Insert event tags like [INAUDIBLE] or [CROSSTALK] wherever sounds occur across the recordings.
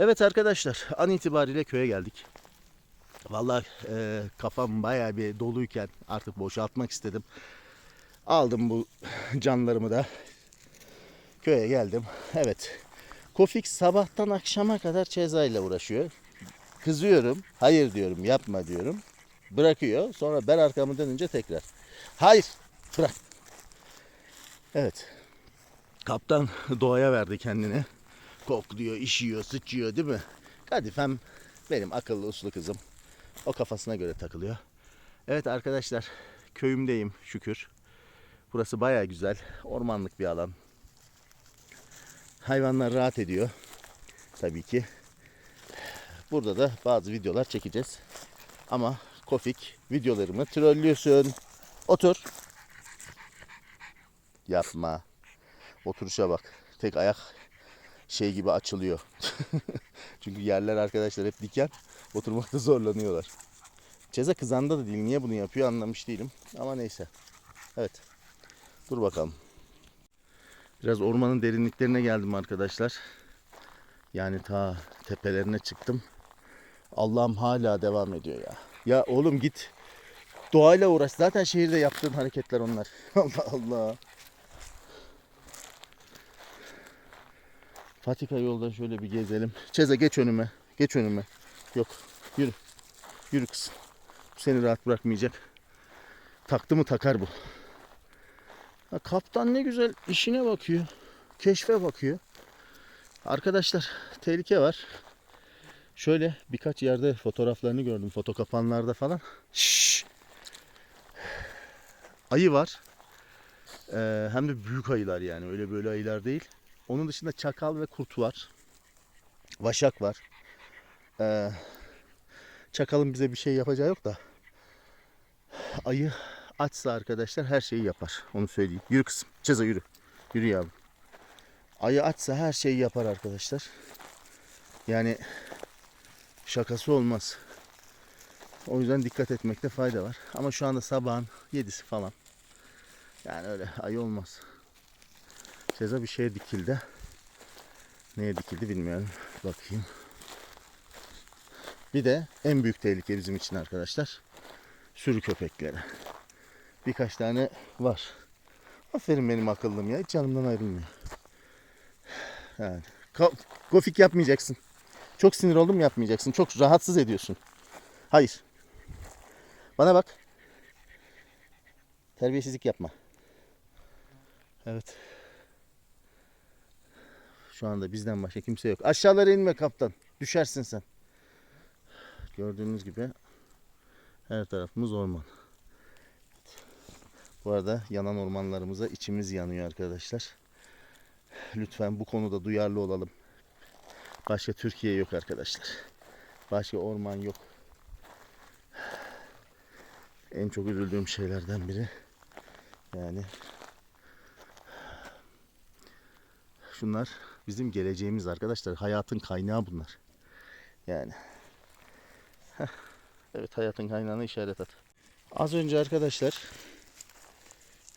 Evet arkadaşlar an itibariyle köye geldik. Vallahi e, kafam bayağı bir doluyken artık boşaltmak istedim. Aldım bu canlarımı da. Köye geldim. Evet. Kofik sabahtan akşama kadar Ceza ile uğraşıyor. Kızıyorum. Hayır diyorum yapma diyorum. Bırakıyor. Sonra ben arkamı dönünce tekrar. Hayır. Bırak. Evet. Kaptan doğaya verdi kendini. Kokluyor, işiyor, sıçıyor değil mi? Kadifem benim akıllı uslu kızım. O kafasına göre takılıyor. Evet arkadaşlar köyümdeyim şükür. Burası baya güzel. Ormanlık bir alan. Hayvanlar rahat ediyor. Tabii ki. Burada da bazı videolar çekeceğiz. Ama Kofik videolarımı trollüyorsun. Otur. Yapma. Oturuşa bak. Tek ayak şey gibi açılıyor. [LAUGHS] Çünkü yerler arkadaşlar hep diken. Oturmakta zorlanıyorlar. Ceza kızanda da değil. Niye bunu yapıyor anlamış değilim. Ama neyse. Evet. Dur bakalım. Biraz ormanın derinliklerine geldim arkadaşlar. Yani ta tepelerine çıktım. Allah'ım hala devam ediyor ya. Ya oğlum git. Doğayla uğraş. Zaten şehirde yaptığın hareketler onlar. [LAUGHS] Allah Allah. Patika yoldan şöyle bir gezelim. Çeze geç önüme. Geç önüme. Yok. Yürü. Yürü. Bu seni rahat bırakmayacak. Taktı mı takar bu. Ha, kaptan ne güzel işine bakıyor. Keşfe bakıyor. Arkadaşlar tehlike var. Şöyle birkaç yerde fotoğraflarını gördüm. Foto kapanlarda falan. Şşş. Ayı var. Ee, hem de büyük ayılar yani. Öyle böyle ayılar değil. Onun dışında çakal ve kurt var. Vaşak var. Ee, çakalın bize bir şey yapacağı yok da. Ayı açsa arkadaşlar her şeyi yapar. Onu söyleyeyim. Yürü kızım. Ceza yürü. Yürü yavrum. Ayı açsa her şeyi yapar arkadaşlar. Yani şakası olmaz. O yüzden dikkat etmekte fayda var. Ama şu anda sabahın 7'si falan. Yani öyle ayı olmaz. Ceza bir şeye dikildi. Neye dikildi bilmiyorum. Bakayım. Bir de en büyük tehlike bizim için arkadaşlar. Sürü köpekleri. Birkaç tane var. Aferin benim akıllım ya. Hiç canımdan ayrılmıyor. Yani. Gofik yapmayacaksın. Çok sinir oldum yapmayacaksın. Çok rahatsız ediyorsun. Hayır. Bana bak. Terbiyesizlik yapma. Evet. Şu anda bizden başka kimse yok. Aşağılara inme kaptan. Düşersin sen. Gördüğünüz gibi her tarafımız orman. Bu arada yanan ormanlarımıza içimiz yanıyor arkadaşlar. Lütfen bu konuda duyarlı olalım. Başka Türkiye yok arkadaşlar. Başka orman yok. En çok üzüldüğüm şeylerden biri. Yani şunlar bizim geleceğimiz arkadaşlar. Hayatın kaynağı bunlar. Yani. Heh. Evet hayatın kaynağına işaret at. Az önce arkadaşlar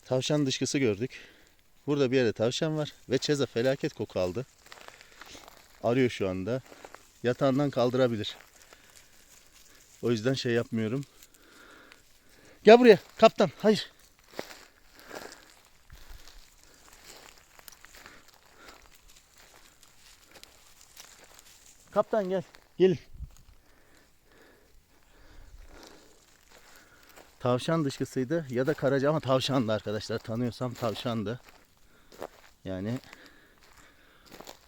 tavşan dışkısı gördük. Burada bir yerde tavşan var ve Çeza felaket koku aldı. Arıyor şu anda. Yatağından kaldırabilir. O yüzden şey yapmıyorum. Gel buraya kaptan. Hayır. Kaptan gel. Gelin. Tavşan dışkısıydı ya da karaca ama tavşandı arkadaşlar. Tanıyorsam tavşandı. Yani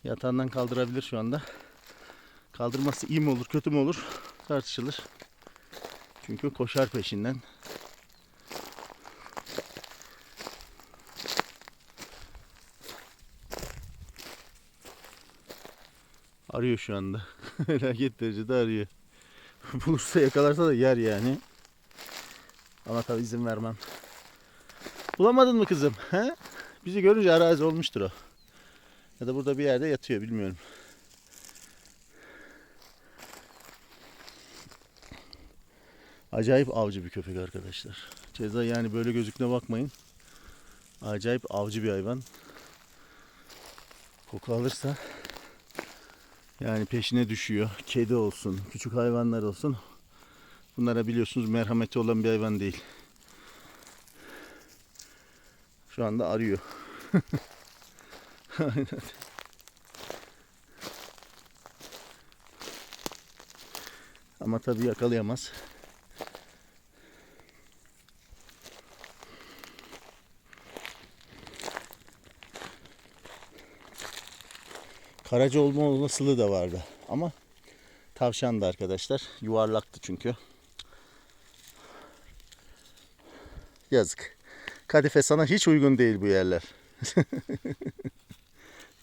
yatağından kaldırabilir şu anda. Kaldırması iyi mi olur kötü mü olur tartışılır. Çünkü koşar peşinden. Arıyor şu anda. [LAUGHS] Felaket derecede arıyor. [LAUGHS] Bulursa yakalarsa da yer yani. Ama tabii izin vermem. Bulamadın mı kızım? He? Bizi görünce arazi olmuştur o. Ya da burada bir yerde yatıyor bilmiyorum. Acayip avcı bir köpek arkadaşlar. Ceza yani böyle gözüktüğüne bakmayın. Acayip avcı bir hayvan. Koku alırsa Yani peşine düşüyor. Kedi olsun, küçük hayvanlar olsun. Bunlara biliyorsunuz merhameti olan bir hayvan değil. Şu anda arıyor. [LAUGHS] Aynen. Ama tabii yakalayamaz. Karaca olma olasılığı da vardı. Ama tavşandı arkadaşlar. Yuvarlaktı çünkü. Yazık. Kadife sana hiç uygun değil bu yerler. [LAUGHS]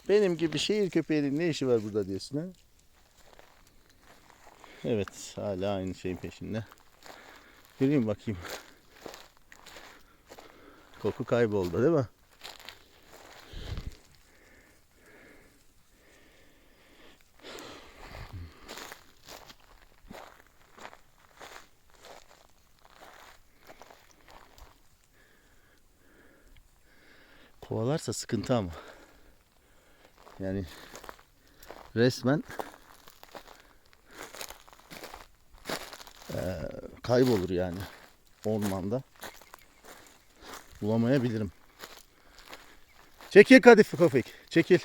Benim gibi şehir köpeğinin ne işi var burada diyorsun ha? Evet hala aynı şeyin peşinde. Yürüyeyim bakayım. Koku kayboldu değil mi? Kovalarsa sıkıntı ama. Yani resmen eee, kaybolur yani ormanda. Bulamayabilirim. Çekil Kadife köpek. Çekil.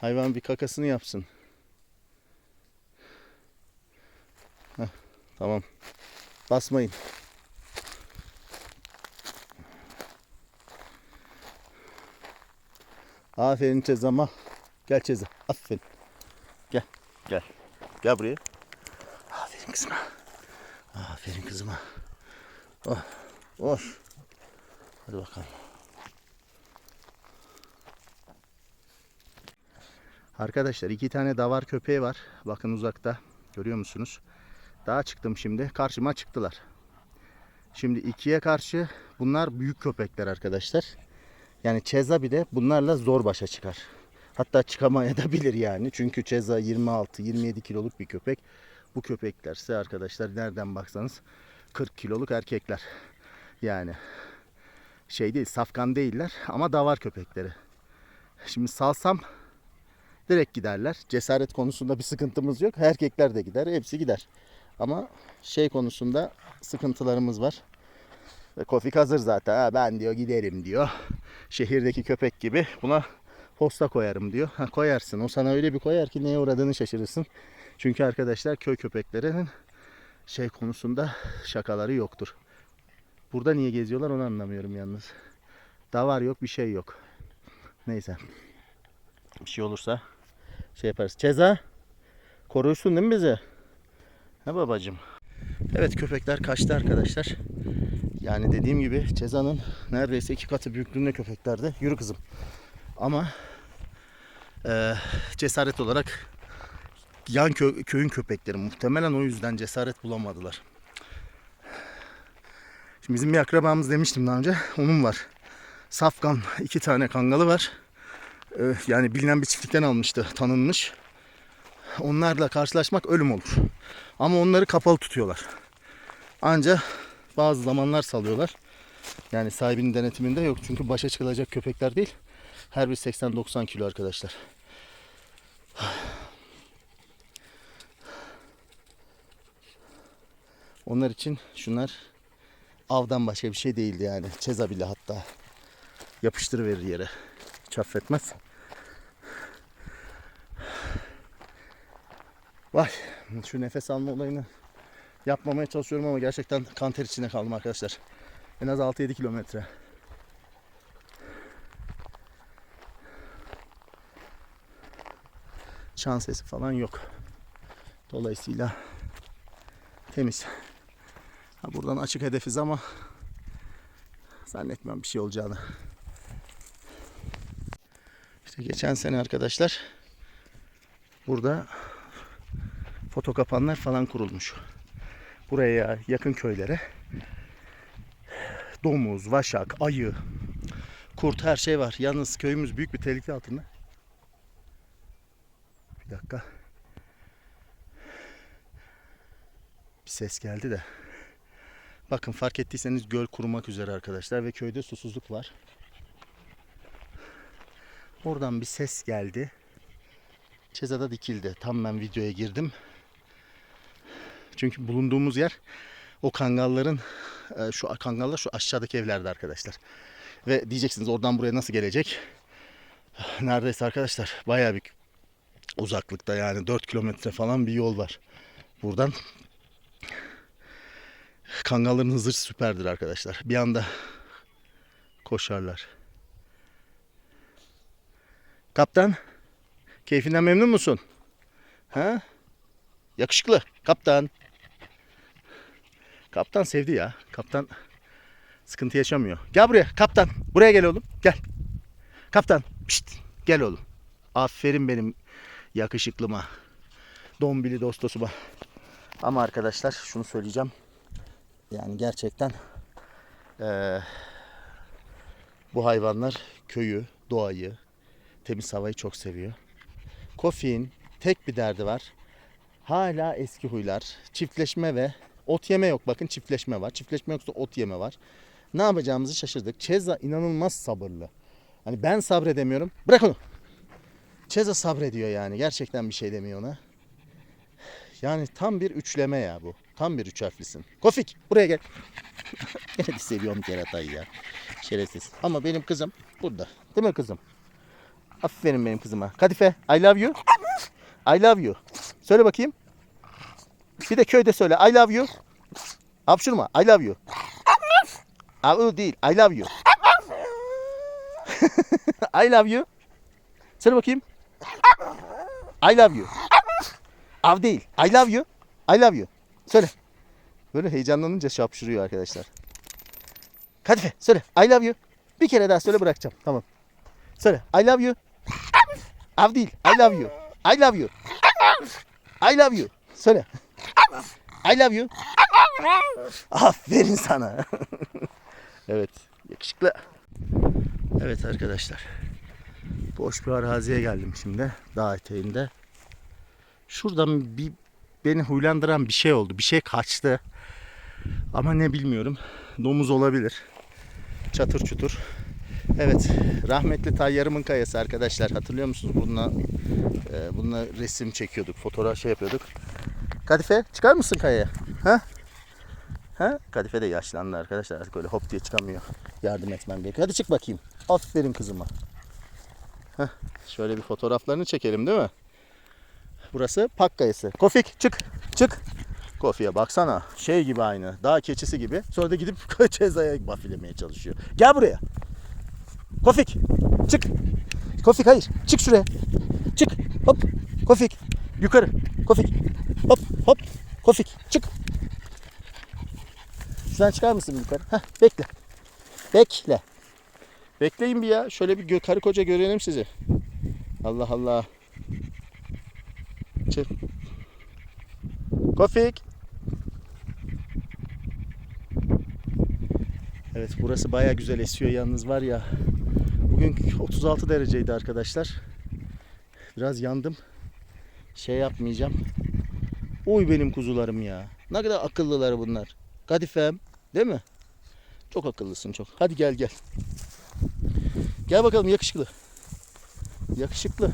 Hayvan bir kakasını yapsın. Heh, tamam. Basmayın. Aferin Cezama. Gel Ceza. Aferin. Gel. Gel. Gel buraya. Aferin kızıma. Aferin kızıma. Oh. Hoş. Hadi bakalım. Arkadaşlar iki tane davar köpeği var. Bakın uzakta. Görüyor musunuz? Daha çıktım şimdi. Karşıma çıktılar. Şimdi ikiye karşı bunlar büyük köpekler arkadaşlar. Yani Ceza bir de bunlarla zor başa çıkar. Hatta çıkamaya da bilir yani. Çünkü Ceza 26-27 kiloluk bir köpek. Bu köpeklerse arkadaşlar nereden baksanız 40 kiloluk erkekler. Yani şey değil safkan değiller ama davar köpekleri. Şimdi salsam direkt giderler. Cesaret konusunda bir sıkıntımız yok. Erkekler de gider. Hepsi gider. Ama şey konusunda sıkıntılarımız var. Kofik hazır zaten. Ha, ben diyor giderim diyor. Şehirdeki köpek gibi buna posta koyarım diyor. Ha, koyarsın. O sana öyle bir koyar ki neye uğradığını şaşırırsın. Çünkü arkadaşlar köy köpeklerinin şey konusunda şakaları yoktur. Burada niye geziyorlar onu anlamıyorum yalnız. Davar yok bir şey yok. Neyse. Bir şey olursa şey yaparız. Ceza korursun değil mi bizi? Ha babacım. Evet köpekler kaçtı arkadaşlar. Yani dediğim gibi Ceza'nın neredeyse iki katı büyüklüğünde köpeklerde. Yürü kızım. Ama eee, cesaret olarak yan kö- köyün köpekleri muhtemelen o yüzden cesaret bulamadılar. Şimdi bizim bir akrabamız demiştim daha önce. Onun var. Safkan iki tane kangalı var. Ee, yani bilinen bir çiftlikten almıştı. Tanınmış. Onlarla karşılaşmak ölüm olur. Ama onları kapalı tutuyorlar. Anca bazı zamanlar salıyorlar. Yani sahibinin denetiminde yok. Çünkü başa çıkılacak köpekler değil. Her bir 80-90 kilo arkadaşlar. Onlar için şunlar avdan başka bir şey değildi yani. Çeza bile hatta yapıştırıverir yere. Hiç affetmez. Vay şu nefes alma olayını yapmamaya çalışıyorum ama gerçekten kan ter içinde kaldım arkadaşlar. En az 6-7 kilometre. Çan sesi falan yok. Dolayısıyla temiz. Ha, buradan açık hedefiz ama zannetmem bir şey olacağını. İşte geçen sene arkadaşlar burada foto kapanlar falan kurulmuş. Buraya yakın köylere domuz, vaşak, ayı, kurt her şey var. Yalnız köyümüz büyük bir tehlike altında. Bir dakika. Bir ses geldi de. Bakın fark ettiyseniz göl kurumak üzere arkadaşlar ve köyde susuzluk var. Oradan bir ses geldi. Cezada dikildi. Tam ben videoya girdim. Çünkü bulunduğumuz yer o kangalların e, şu kangallar şu aşağıdaki evlerde arkadaşlar. Ve diyeceksiniz oradan buraya nasıl gelecek? Neredeyse arkadaşlar bayağı bir uzaklıkta yani 4 kilometre falan bir yol var. Buradan kangalların hızı süperdir arkadaşlar. Bir anda koşarlar. Kaptan, keyfinden memnun musun? Ha? Yakışıklı. Kaptan. Kaptan sevdi ya. Kaptan sıkıntı yaşamıyor. Gel buraya kaptan. Buraya gel oğlum. Gel. Kaptan. Pişt. Gel oğlum. Aferin benim yakışıklıma. Dombili dostosuma. Ama arkadaşlar şunu söyleyeceğim. Yani gerçekten eee, bu hayvanlar köyü, doğayı, temiz havayı çok seviyor. Kofi'nin tek bir derdi var. Hala eski huylar. Çiftleşme ve ot yeme yok. Bakın çiftleşme var. Çiftleşme yoksa ot yeme var. Ne yapacağımızı şaşırdık. Çeza inanılmaz sabırlı. Hani ben sabredemiyorum. Bırak onu. Çeza sabrediyor yani. Gerçekten bir şey demiyor ona. Yani tam bir üçleme ya bu. Tam bir üç harflisin. Kofik buraya gel. [LAUGHS] Gene seviyorum keratayı ya. Şerefsiz. Ama benim kızım burada. Değil mi kızım? Aferin benim kızıma. Kadife I love you. I love you. Söyle bakayım. Bir de köyde söyle. I love you. Hapşurma. I love you. Av değil. I love you. I love you. Söyle bakayım. I love you. Av değil. I love you. I love you. Söyle. Böyle heyecanlanınca şapşırıyor arkadaşlar. Kadife söyle. I love you. Bir kere daha söyle bırakacağım. Tamam. Söyle. I love you. Av değil. I love you. I love you. I love you. Söyle. I love you. Aferin sana. [LAUGHS] evet. Yakışıklı. Evet arkadaşlar. Boş bir araziye geldim şimdi. Dağ eteğinde. Şuradan bir beni huylandıran bir şey oldu. Bir şey kaçtı. Ama ne bilmiyorum. Domuz olabilir. Çatır çutur. Evet, rahmetli Tayyarımın kayası arkadaşlar. Hatırlıyor musunuz? Bununla, e, bununla resim çekiyorduk, fotoğraf şey yapıyorduk. Kadife çıkar mısın kayaya? Ha? Ha? Kadife de yaşlandı arkadaşlar. Artık öyle hop diye çıkamıyor. Yardım etmem gerekiyor. Hadi çık bakayım. Aferin kızıma. Heh, şöyle bir fotoğraflarını çekelim değil mi? Burası Pak Kayası. Kofik çık. Çık. Kofi'ye baksana. Şey gibi aynı. Dağ keçisi gibi. Sonra da gidip [LAUGHS] cezaya bafilemeye çalışıyor. Gel buraya. Kofik. Çık. Kofik hayır. Çık şuraya. Çık. Hop. Kofik. Yukarı. Kofik. Hop hop. Kofik. Çık. Şuradan çıkar mısın yukarı? Heh, bekle. Bekle. Bekleyin bir ya. Şöyle bir gö- karı koca görelim sizi. Allah Allah. Çık. Kofik. Evet burası baya güzel esiyor yalnız var ya. Bugün 36 dereceydi arkadaşlar. Biraz yandım. Şey yapmayacağım. Uy benim kuzularım ya. Ne kadar akıllılar bunlar. Kadifem. Değil mi? Çok akıllısın çok. Hadi gel gel. Gel bakalım yakışıklı. Yakışıklı.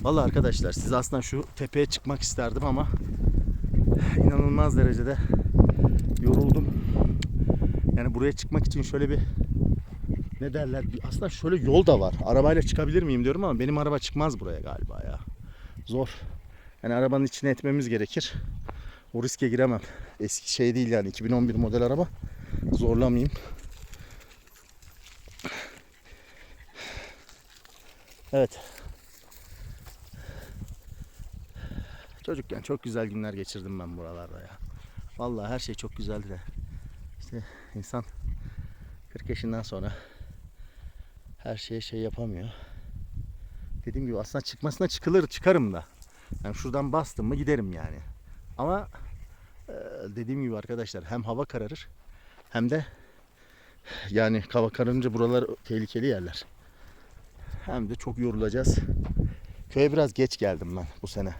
Vallahi arkadaşlar siz aslında şu tepeye çıkmak isterdim ama inanılmaz derecede yoruldum. Yani buraya çıkmak için şöyle bir ne derler aslında şöyle yol da var. Arabayla çıkabilir miyim diyorum ama benim araba çıkmaz buraya galiba ya. Zor. Yani arabanın içine etmemiz gerekir. O riske giremem. Eski şey değil yani 2011 model araba. Zorlamayayım. Evet. Çocukken çok güzel günler geçirdim ben buralarda ya. Vallahi her şey çok güzeldi de. İşte insan 40 yaşından sonra her şeye şey yapamıyor. Dediğim gibi aslında çıkmasına çıkılır çıkarım da. Yani şuradan bastım mı giderim yani. Ama e, dediğim gibi arkadaşlar hem hava kararır hem de yani hava kararınca buralar tehlikeli yerler. Hem de çok yorulacağız. Köye biraz geç geldim ben bu sene.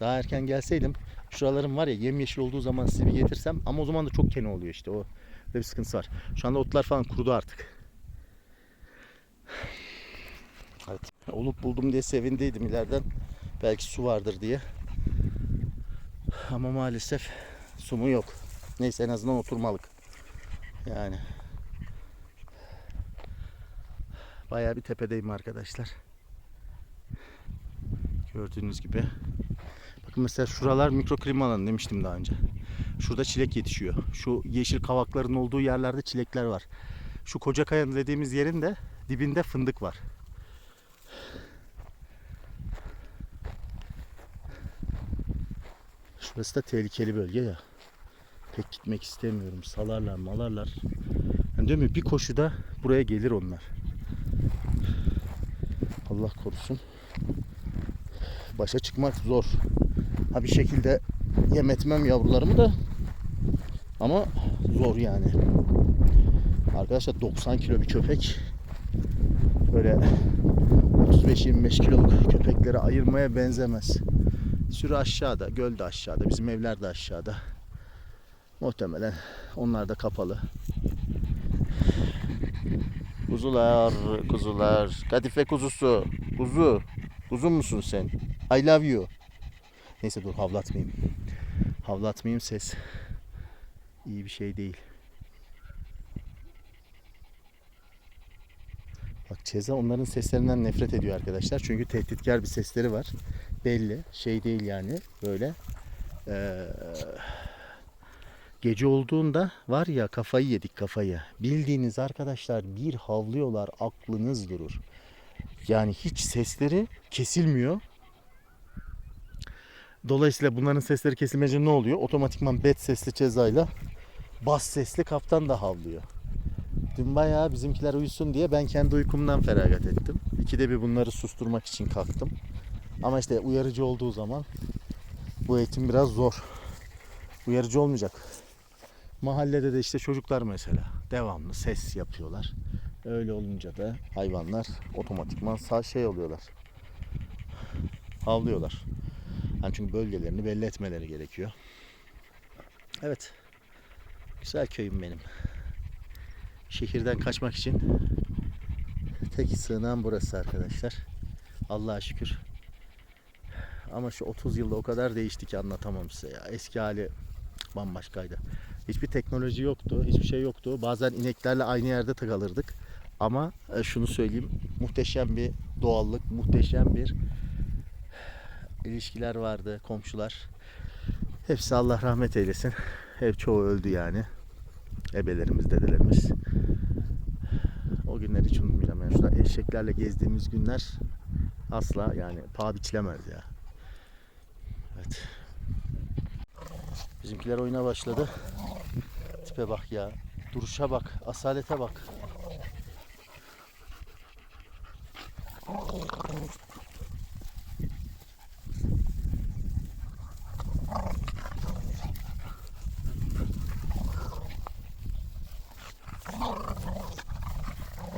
Daha erken gelseydim şuralarım var ya yemyeşil olduğu zaman size bir getirsem ama o zaman da çok kene oluyor işte o bir sıkıntısı var. Şu anda otlar falan kurudu artık. Evet. Olup buldum diye sevindiydim ileriden. Belki su vardır diye. Ama maalesef su mu yok. Neyse en azından oturmalık. Yani. Bayağı bir tepedeyim arkadaşlar. Gördüğünüz gibi. Bakın mesela şuralar mikroklima alanı demiştim daha önce. Şurada çilek yetişiyor. Şu yeşil kavakların olduğu yerlerde çilekler var. Şu koca kayanın dediğimiz yerin de dibinde fındık var. Şurası da tehlikeli bölge ya. Pek gitmek istemiyorum. Salarlar malarlar. Yani diyorum ya bir koşuda buraya gelir onlar. Allah korusun. Başa çıkmak zor. Ha bir şekilde yem etmem yavrularımı da ama zor yani. Arkadaşlar 90 kilo bir köpek böyle 35-25 kiloluk köpekleri ayırmaya benzemez. Sürü aşağıda, göl de aşağıda, bizim evler de aşağıda. Muhtemelen onlar da kapalı. Kuzular, kuzular. Kadife kuzusu. Kuzu. Kuzu musun sen? I love you. Neyse dur havlatmayayım. Havlatmayayım ses. İyi bir şey değil. Bak Ceza onların seslerinden nefret ediyor arkadaşlar. Çünkü tehditkar bir sesleri var. Belli. Şey değil yani. Böyle. Ee, gece olduğunda var ya kafayı yedik kafayı. Bildiğiniz arkadaşlar bir havlıyorlar aklınız durur. Yani hiç sesleri kesilmiyor. Dolayısıyla bunların sesleri kesilmeyince ne oluyor? Otomatikman bet sesli cezayla bas sesli kaptan da havlıyor. Dün bayağı bizimkiler uyusun diye ben kendi uykumdan feragat ettim. İkide bir bunları susturmak için kalktım. Ama işte uyarıcı olduğu zaman bu eğitim biraz zor. Uyarıcı olmayacak. Mahallede de işte çocuklar mesela devamlı ses yapıyorlar. Öyle olunca da hayvanlar otomatikman sağ şey oluyorlar. Havlıyorlar. Yani çünkü bölgelerini belli etmeleri gerekiyor. Evet. Güzel köyüm benim. Şehirden kaçmak için tek sığınağım burası arkadaşlar. Allah'a şükür. Ama şu 30 yılda o kadar değişti ki anlatamam size ya. Eski hali bambaşkaydı. Hiçbir teknoloji yoktu, hiçbir şey yoktu. Bazen ineklerle aynı yerde takılırdık. Ama e, şunu söyleyeyim, muhteşem bir doğallık, muhteşem bir ilişkiler vardı, komşular. Hepsi Allah rahmet eylesin. Hep çoğu öldü yani. Ebelerimiz, dedelerimiz. O günleri hiç unutmayacağım. Yani şurada eşeklerle gezdiğimiz günler asla yani paha biçilemez ya. Evet. Bizimkiler oyuna başladı. Tipe bak ya. Duruşa bak. Asalete bak.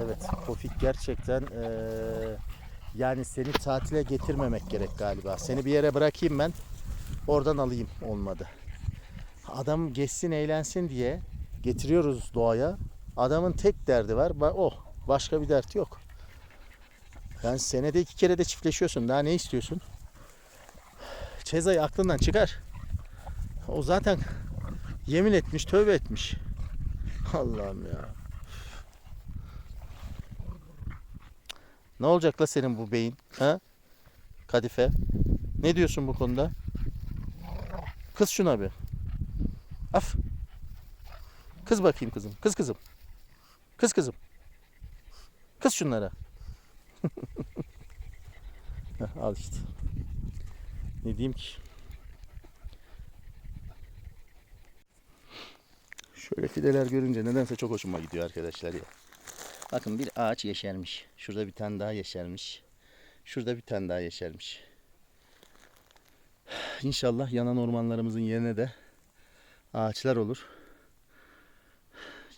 Evet, Pofik gerçekten eee, yani seni tatile getirmemek gerek galiba. Seni bir yere bırakayım ben, oradan alayım olmadı. Adam geçsin eğlensin diye getiriyoruz doğaya. Adamın tek derdi var, oh başka bir dert yok. Yani senede iki kere de çiftleşiyorsun, daha ne istiyorsun? Çezayı aklından çıkar. O zaten yemin etmiş, tövbe etmiş. [LAUGHS] Allah'ım ya. Ne olacak la senin bu beyin? Ha? Kadife. Ne diyorsun bu konuda? Kız şuna bir. Af. Kız bakayım kızım. Kız kızım. Kız kızım. Kız şunlara. [LAUGHS] Al işte. Ne diyeyim ki? Şöyle fideler görünce nedense çok hoşuma gidiyor arkadaşlar ya. Bakın bir ağaç yeşermiş. Şurada bir tane daha yeşermiş. Şurada bir tane daha yeşermiş. İnşallah yanan ormanlarımızın yerine de ağaçlar olur.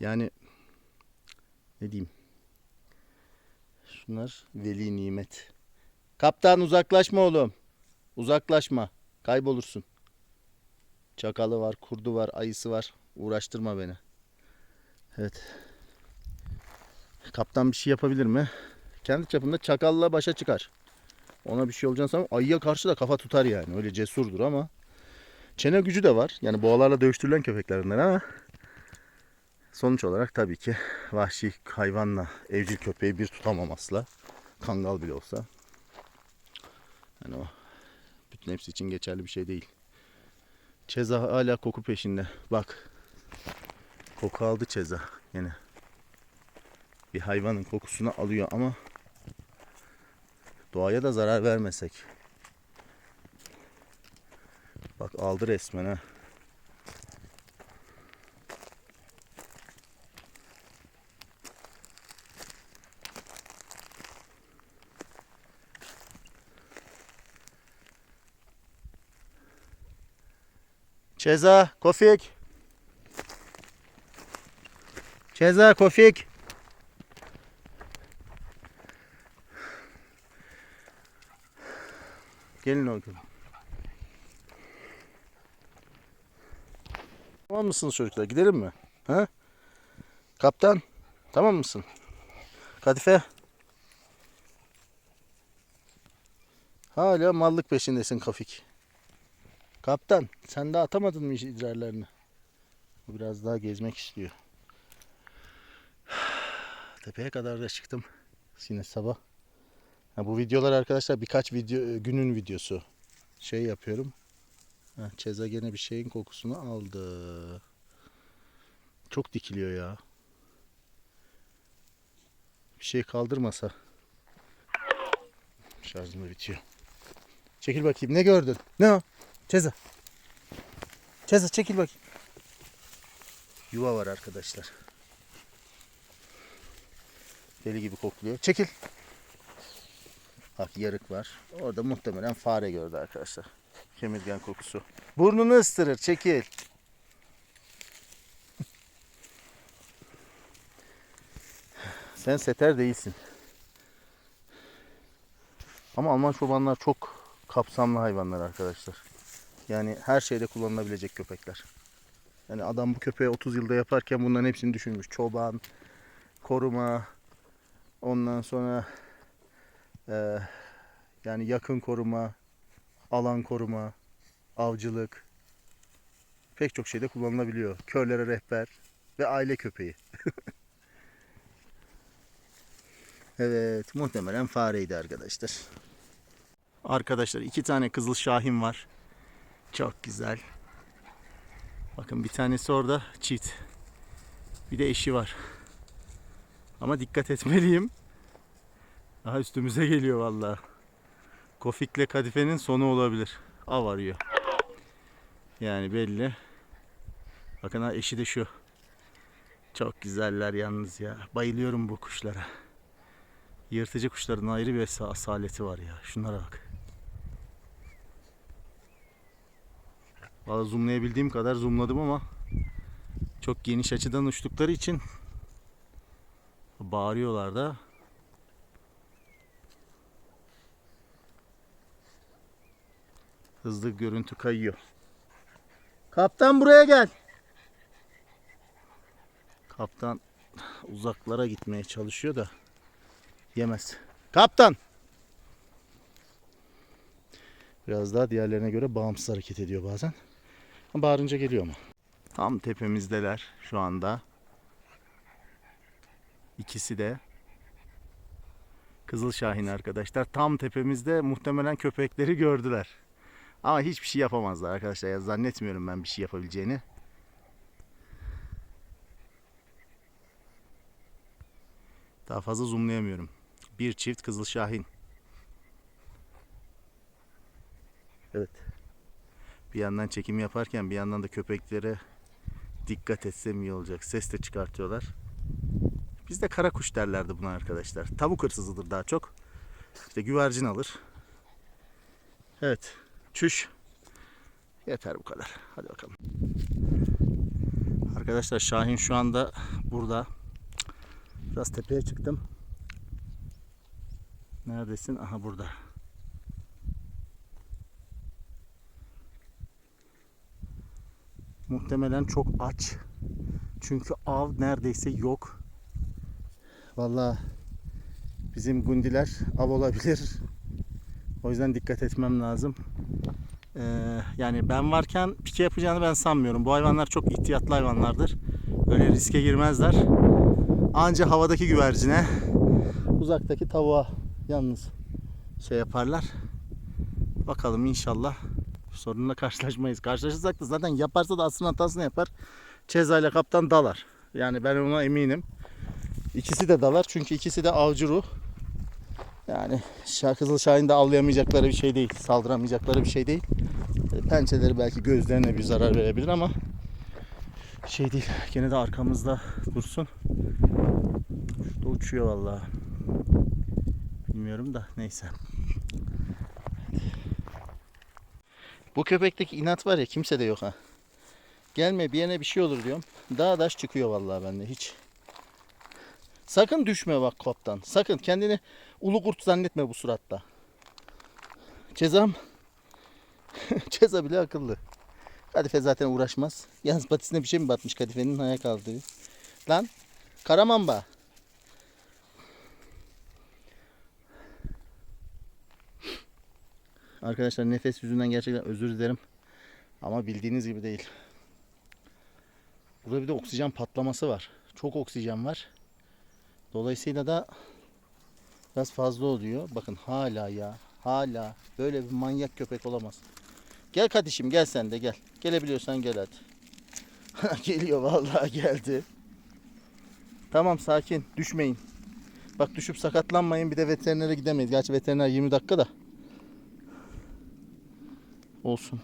Yani ne diyeyim? Şunlar veli nimet. Kaptan uzaklaşma oğlum. Uzaklaşma. Kaybolursun. Çakalı var, kurdu var, ayısı var. Uğraştırma beni. Evet. Kaptan bir şey yapabilir mi? kendi çapında çakalla başa çıkar. Ona bir şey olacağını sanmam. Ayıya karşı da kafa tutar yani. Öyle cesurdur ama. Çene gücü de var. Yani boğalarla dövüştürülen köpeklerinden ama sonuç olarak tabii ki vahşi hayvanla evcil köpeği bir tutamam asla. Kangal bile olsa. Yani o bütün hepsi için geçerli bir şey değil. Çeza hala koku peşinde. Bak. Koku aldı Çeza yine. Bir hayvanın kokusunu alıyor ama doğaya da zarar vermesek. Bak aldı resmen ha. Ceza, Kofik. Ceza, Kofik. Gelin oğlum. Tamam mısınız çocuklar? Gidelim mi? Ha? Kaptan, tamam mısın? Kadife. Hala mallık peşindesin Kafik. Kaptan, sen daha atamadın mı idrarlarını? Biraz daha gezmek istiyor. [SIGHS] Tepeye kadar da çıktım. Yine sabah. Ha, bu videolar arkadaşlar birkaç video günün videosu. Şey yapıyorum. Ha, Çeza gene bir şeyin kokusunu aldı. Çok dikiliyor ya. Bir şey kaldırmasa. Şarjım da bitiyor. Çekil bakayım. Ne gördün? Ne o? Ceza. Ceza çekil bakayım. Yuva var arkadaşlar. Deli gibi kokluyor. Çekil. Bak yarık var. Orada muhtemelen fare gördü arkadaşlar. Kemirgen kokusu. Burnunu ıstırır. Çekil. Sen seter değilsin. Ama Alman çobanlar çok kapsamlı hayvanlar arkadaşlar. Yani her şeyde kullanılabilecek köpekler. Yani adam bu köpeği 30 yılda yaparken bunların hepsini düşünmüş. Çoban, koruma, ondan sonra yani yakın koruma, alan koruma, avcılık pek çok şeyde kullanılabiliyor. Körlere rehber ve aile köpeği. [LAUGHS] evet, muhtemelen fareydi arkadaşlar. Arkadaşlar iki tane kızıl şahin var. Çok güzel. Bakın bir tanesi orada çift. Bir de eşi var. Ama dikkat etmeliyim. Daha üstümüze geliyor vallahi. Kofik'le Kadife'nin sonu olabilir. Av arıyor. Yani belli. Bakın ha eşi de şu. Çok güzeller yalnız ya. Bayılıyorum bu kuşlara. Yırtıcı kuşların ayrı bir asa- asaleti var ya. Şunlara bak. Valla zoomlayabildiğim kadar zoomladım ama çok geniş açıdan uçtukları için bağırıyorlar da. Hızlı görüntü kayıyor. Kaptan buraya gel. Kaptan uzaklara gitmeye çalışıyor da yemez. Kaptan. Biraz daha diğerlerine göre bağımsız hareket ediyor bazen. Bağırınca geliyor ama. Tam tepemizdeler şu anda. İkisi de Kızıl Şahin arkadaşlar. Tam tepemizde muhtemelen köpekleri gördüler. Ama hiçbir şey yapamazlar arkadaşlar. Ya zannetmiyorum ben bir şey yapabileceğini. Daha fazla zoomlayamıyorum. Bir çift Kızıl Şahin. Evet. Bir yandan çekim yaparken bir yandan da köpeklere dikkat etsem iyi olacak. Ses de çıkartıyorlar. Bizde kara kuş derlerdi buna arkadaşlar. Tavuk hırsızıdır daha çok. İşte güvercin alır. Evet. Çüş. Yeter bu kadar. Hadi bakalım. Arkadaşlar Şahin şu anda burada. Biraz tepeye çıktım. Neredesin? Aha burada. Muhtemelen çok aç. Çünkü av neredeyse yok. Vallahi bizim gundiler av olabilir. O yüzden dikkat etmem lazım. Ee, yani ben varken pike yapacağını ben sanmıyorum. Bu hayvanlar çok ihtiyatlı hayvanlardır. Öyle riske girmezler. Anca havadaki güvercine, uzaktaki tavuğa yalnız şey yaparlar. Bakalım inşallah sorunla karşılaşmayız. Karşılaşırsak da zaten yaparsa da aslında hatasını yapar. Ceza ile kaptan dalar. Yani ben ona eminim. İkisi de dalar çünkü ikisi de avcı ruh. Yani Kızıl Şahin de avlayamayacakları bir şey değil. Saldıramayacakları bir şey değil. E, Pençeleri belki gözlerine bir zarar verebilir ama şey değil. Gene de arkamızda dursun. Şurada uçuyor vallahi. Bilmiyorum da neyse. Bu köpekteki inat var ya kimse de yok ha. Gelme bir yerine bir şey olur diyorum. Dağ daş çıkıyor vallahi bende hiç. Sakın düşme bak koptan. Sakın kendini ulu kurt zannetme bu suratta. Cezam. [LAUGHS] Ceza bile akıllı. Kadife zaten uğraşmaz. Yalnız patisine bir şey mi batmış kadifenin ayağa kaldığı. Lan karamamba. Arkadaşlar nefes yüzünden gerçekten özür dilerim. Ama bildiğiniz gibi değil. Burada bir de oksijen patlaması var. Çok oksijen var. Dolayısıyla da biraz fazla oluyor. Bakın hala ya. Hala. Böyle bir manyak köpek olamaz. Gel kardeşim gel sen de gel. Gelebiliyorsan gel hadi. [LAUGHS] Geliyor vallahi geldi. Tamam sakin. Düşmeyin. Bak düşüp sakatlanmayın. Bir de veterinere gidemeyiz. Gerçi veteriner 20 dakika da. Olsun.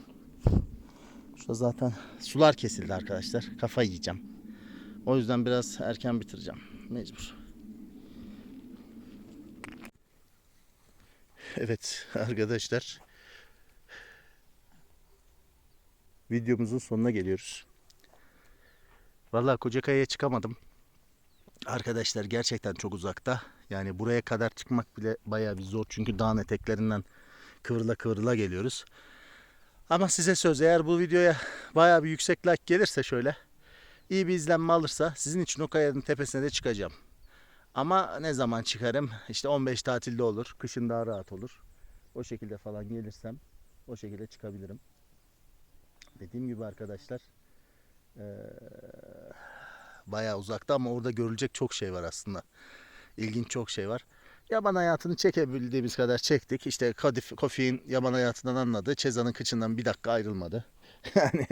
Şurada zaten sular kesildi arkadaşlar. Kafa yiyeceğim. O yüzden biraz erken bitireceğim. Mecbur. Evet [LAUGHS] arkadaşlar. Videomuzun sonuna geliyoruz. Vallahi Kocakaya'ya çıkamadım. Arkadaşlar gerçekten çok uzakta. Yani buraya kadar çıkmak bile bayağı bir zor. Çünkü dağın eteklerinden kıvrıla kıvrıla geliyoruz. Ama size söz eğer bu videoya bayağı bir yüksek like gelirse şöyle iyi bir izlenme alırsa sizin için o kayanın tepesine de çıkacağım. Ama ne zaman çıkarım? İşte 15 tatilde olur. Kışın daha rahat olur. O şekilde falan gelirsem o şekilde çıkabilirim. Dediğim gibi arkadaşlar eee bayağı uzakta ama orada görülecek çok şey var aslında. İlginç çok şey var. Yaban hayatını çekebildiğimiz kadar çektik. İşte Kadif, Kofi'nin yaban hayatından anladı. Ceza'nın kıçından bir dakika ayrılmadı. [LAUGHS] Yani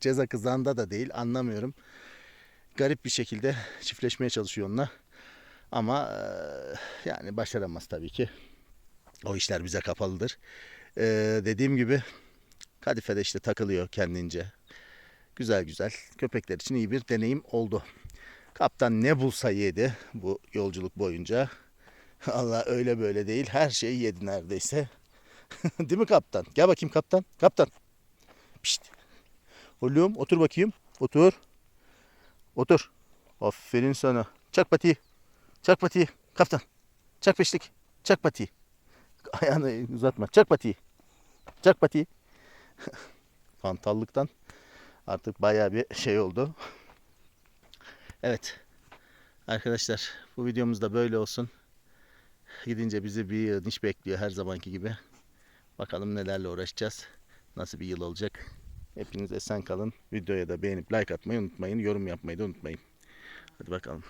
Ceza kızağında da değil anlamıyorum. Garip bir şekilde çiftleşmeye çalışıyor onunla. Ama yani başaramaz tabii ki. O işler bize kapalıdır. Eee, dediğim gibi Kadife'de işte takılıyor kendince. Güzel güzel. Köpekler için iyi bir deneyim oldu. Kaptan ne bulsa yedi bu yolculuk boyunca. [LAUGHS] Allah öyle böyle değil. Her şeyi yedi neredeyse. [LAUGHS] değil mi kaptan? Gel bakayım kaptan. Kaptan. Pişt. Oğlum otur bakayım. Otur. Otur. Aferin sana. Çak patiyi. Çak patiyi. Kaptan. Çak peşlik. Çak patiyi. [LAUGHS] Ayağını uzatma. Çak patiyi. Çak patiyi. [LAUGHS] Fantallıktan artık bayağı bir şey oldu. Evet. Arkadaşlar bu videomuz da böyle olsun. Gidince bizi bir yığın iş bekliyor her zamanki gibi. Bakalım nelerle uğraşacağız. Nasıl bir yıl olacak. Hepiniz esen kalın. Videoya da beğenip like atmayı unutmayın. Yorum yapmayı da unutmayın. Hadi bakalım.